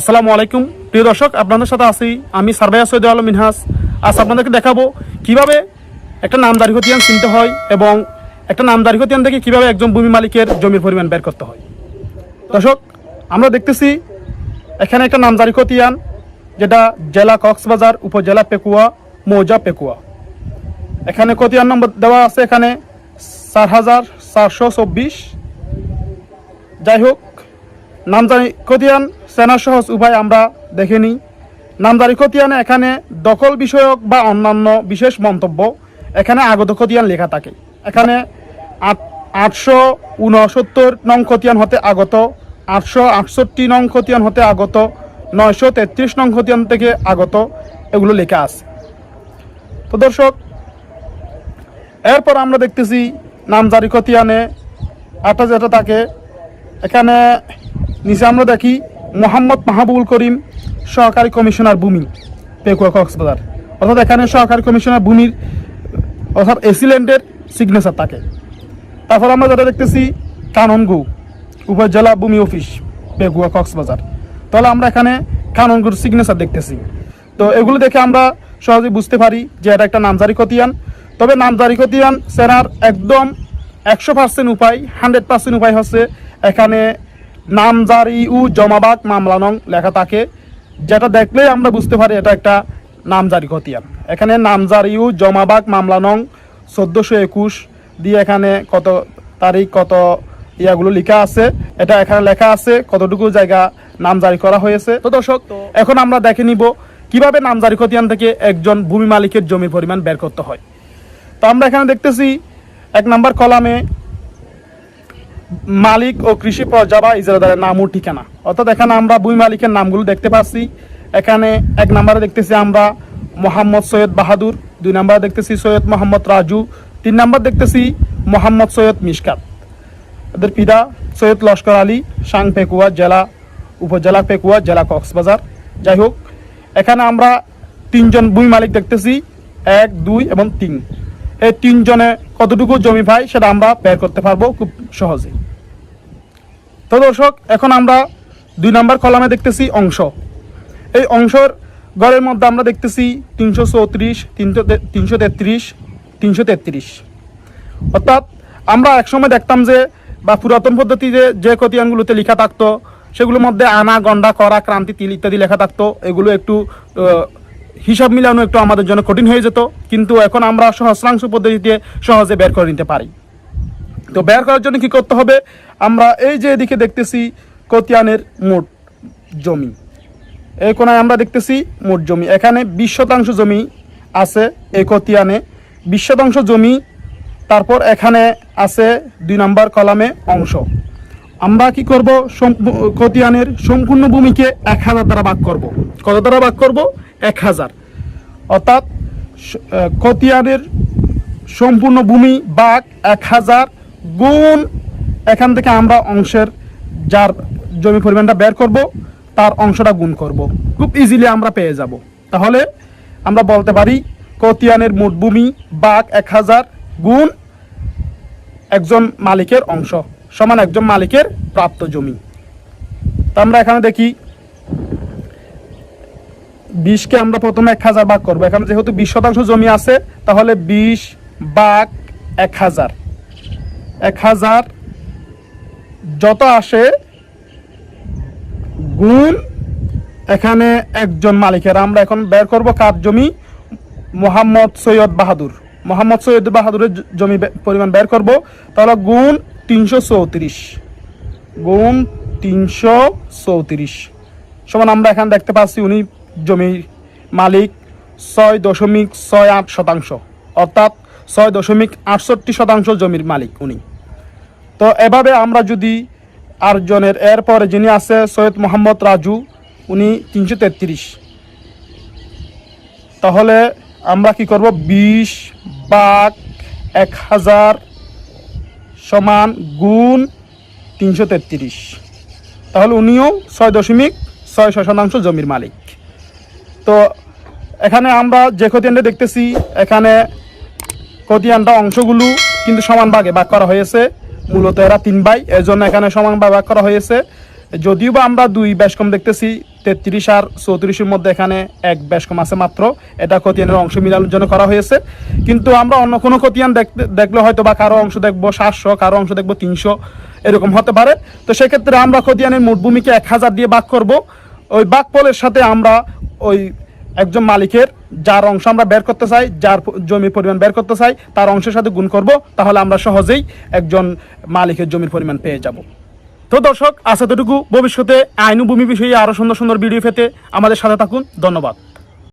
আসসালামু আলাইকুম। প্রিয় দর্শক, আপনাদের সাথে আছি আমি সার্ভেয়ার সৈয়দ আলম মিনহাস। আজ আপনাদেরকে দেখাবো কীভাবে একটা নামদারি খতিয়ান চিনতে হয় এবং একটা নামদারি খতিয়ান থেকে কীভাবে একজন ভূমি মালিকের জমির পরিমাণ বের করতে হয়। দর্শক, আমরা দেখতেছি এখানে একটা নামদারি খতিয়ান, যেটা জেলা কক্সবাজার উপজেলা পেকুয়া, মৌজা পেকুয়া। এখানে খতিয়ান নম্বর দেওয়া আছে এখানে চার হাজার চারশো চব্বিশ। যাই হোক নামজারি খতিয়ান সেনা সহজ উপায় আমরা দেখে নিই। নামজারি খতিয়ানে এখানে দখল বিষয়ক বা অন্যান্য বিশেষ মন্তব্য এখানে আগত খতিয়ান লেখা থাকে। এখানে আট, আটশো উনসত্তর নং খতিয়ান হতে আগত, আটশো আটষট্টি নং খতিয়ান হতে আগত, নয়শো তেত্রিশ নং খতিয়ান থেকে আগত এগুলো লেখা আছে। তো দর্শক, এরপর আমরা দেখতেছি নামজারি খতিয়ানে আটা যেটা থাকে, এখানে নিচে আমরা দেখি মোহাম্মদ মাহবুবুল করিম, সহকারী কমিশনার ভূমি, পেকুয়া কক্সবাজার। অর্থাৎ এখানে সহকারী কমিশনার ভূমির, অর্থাৎ এসিলেন্টের সিগনেচার থাকে তারপর আমরা যেটা দেখতেছি, কাননগু, উপজেলা ভূমি অফিস, পেকুয়া কক্সবাজার। তাহলে আমরা এখানে কাননগুর সিগনেচার দেখতেছি। তো এগুলো দেখে আমরা সহজে বুঝতে পারি যে এটা একটা নামজারি খতিয়ান। তবে নামজারি খতিয়ান সেনার একদম একশো পার্সেন্ট উপায় হান্ড্রেড পার্সেন্ট উপায় হচ্ছে এখানে নামজারি উ জমাবাক মামলা নং লেখা থাকে যেটা দেখলেই আমরা বুঝতে পারি এটা একটা নামজারি খতিয়ান। এখানে নামজারি উ জমাবাক মামলা নং চোদ্দোশো একুশ দিয়ে এখানে কত তারিখ কত ইয়াগুলো লেখা আছে এটা এখানে লেখা আছে কতটুকু জায়গা নামজারি করা হয়েছে। তো দর্শক এখন আমরা দেখে নিব কীভাবে নামজারি খতিয়ান থেকে একজন ভূমি মালিকের জমির পরিমাণ বের করতে হয়। তো আমরা এখানে দেখতেছি এক নাম্বার কলামে মালিক ও কৃষি পর্যাবা ইজারাদারের নাম ও ঠিকানা। অর্থাৎ এখানে আমরা ভূমি মালিকের নামগুলো দেখতে পাচ্ছি। এখানে এক নম্বরে দেখতেছি আমরা মোহাম্মদ সৈয়দ বাহাদুর, দুই নম্বরে দেখতেছি সৈয়দ মোহাম্মদ রাজু, তিন নম্বর দেখতেছি মোহাম্মদ সৈয়দ মিশকাত। এদের পিতা সৈয়দ লস্কর আলী, সাং পেকুয়া জেলা, উপজেলা পেকুয়া জেলা কক্সবাজার। যাই হোক, এখানে আমরা তিনজন ভূমি মালিক দেখতেছি, এক, দুই এবং তিন। এই তিনজনে কতটুকু জমি পাই সেটা আমরা বের করতে পারব খুব সহজেই। তো দর্শক, এখন আমরা দুই নম্বর কলামে দেখতেছি অংশ। এই অংশর গড়ের মধ্যে আমরা দেখতেছি তিনশো চৌত্রিশ, তিনশো তিনশো তেত্রিশ তিনশো তেত্রিশ। অর্থাৎ আমরা একসময় দেখতাম যে, বা পুরাতন পদ্ধতিতে যে খতিয়ানগুলোতে লেখা থাকতো, সেগুলোর মধ্যে আনা, গন্ডা, করা, ক্রান্তি, তিল ইত্যাদি লেখা থাকতো। এগুলো একটু হিসাব মিলানো একটু আমাদের জন্য কঠিন হয়ে যেত। কিন্তু এখন আমরা সহস্রাংশ পদ্ধতিতে সহজে বের করে নিতে পারি। তো বের করার জন্য কি করতে হবে? আমরা এই যে এদিকে দেখতেছি কতিয়ানের মোট জমি। এই কোনায় আমরা দেখতেছি মোট জমি। এখানে বিশ শতাংশ জমি আছে এই কতিয়ানে। বিশ শতাংশ জমি, তারপর এখানে আছে দুই নম্বর কলামে অংশ। আমরা কি করব? কতিয়ানের সম্পূর্ণ ভূমিকে এক হাজার দ্বারা ভাগ করব। কত দ্বারা ভাগ করব? এক হাজার। অর্থাৎ কতিয়ানের সম্পূর্ণ ভূমি বাঘ এক হাজার গুণ এখান থেকে আমরা অংশের যার জমি পরিমাণটা বের করব, তার অংশটা গুণ করব। খুব ইজিলি আমরা পেয়ে যাব। তাহলে আমরা বলতে পারি, কতিয়ানের মোট ভূমি বাঘ এক হাজার গুণ একজন মালিকের অংশ সমান একজন মালিকের প্রাপ্ত জমি। তা আমরা এখানে দেখি, বিশকে আমরা প্রথমে এক হাজার ভাগ করব। এখানে যেহেতু বিশ শতাংশ জমি আছে, তাহলে বিশ বাঘ এক হাজার। এক হাজার যত আসে, গুণ এখানে একজন মালিকের। আমরা এখন বের করব কার জমি? মোহাম্মদ সৈয়দ বাহাদুর। মোহাম্মদ সৈয়দ বাহাদুরের জমি পরিমাণ বের করব। তাহলে গুণ তিনশো চৌত্রিশ। গুণ তিনশো চৌত্রিশ। সমান আমরা এখানে দেখতে পাচ্ছি উনি জমির মালিক ছয় দশমিক ছয় আট শতাংশ। অর্থাৎ ছয় দশমিক আটষট্টি শতাংশ জমির মালিক উনি। তো এভাবে আমরা যদি আটজনের এরপরে যিনি আছে সৈয়দ মোহাম্মদ রাজু, উনি তিনশো তেত্রিশ। তাহলে আমরা কি করব? বিশ বাঘ এক হাজার সমান গুণ তিনশো তেত্রিশ। তাহলে উনিও ছয় দশমিক ছয় ছয় শতাংশ জমির মালিক। তো এখানে আমরা যে খতিয়ানটা দেখতেছি, এখানে খতিয়ানটা অংশগুলো কিন্তু সমান ভাগে ভাগ করা হয়েছে। মূলত এরা তিন ভাই এর জন্য এখানে সমান ভাগ করা হয়েছে। যদিও বা আমরা দুই ব্যাস কম দেখতেছি, তেত্রিশ আর চৌত্রিশের মধ্যে এখানে এক বেশ কম আছে মাত্র। এটা খতিয়ানের অংশ মিলানোর জন্য করা হয়েছে। কিন্তু আমরা অন্য কোনো খতিয়ান দেখতে দেখলে হয়তো বা কারও অংশ দেখব সাতশো, কারও অংশ দেখব তিনশো, এরকম হতে পারে। তো সেক্ষেত্রে আমরা খতিয়ানের মোট ভূমিকে এক হাজার দিয়ে ভাগ করব। ওই বাক পলের সাথে আমরা ওই একজন মালিকের যার অংশ আমরা বের করতে চাই, যার জমির পরিমাণ বের করতে চাই, তার অংশের সাথে গুণ করব, তাহলে আমরা সহজেই একজন মালিকের জমির পরিমাণ পেয়ে যাব। তো দর্শক, আজ তটুকু ভবিষ্যতে আইন ভূমি বিষয়ে আরও সুন্দর সুন্দর ভিডিও পেতে আমাদের সাথে থাকুন। ধন্যবাদ।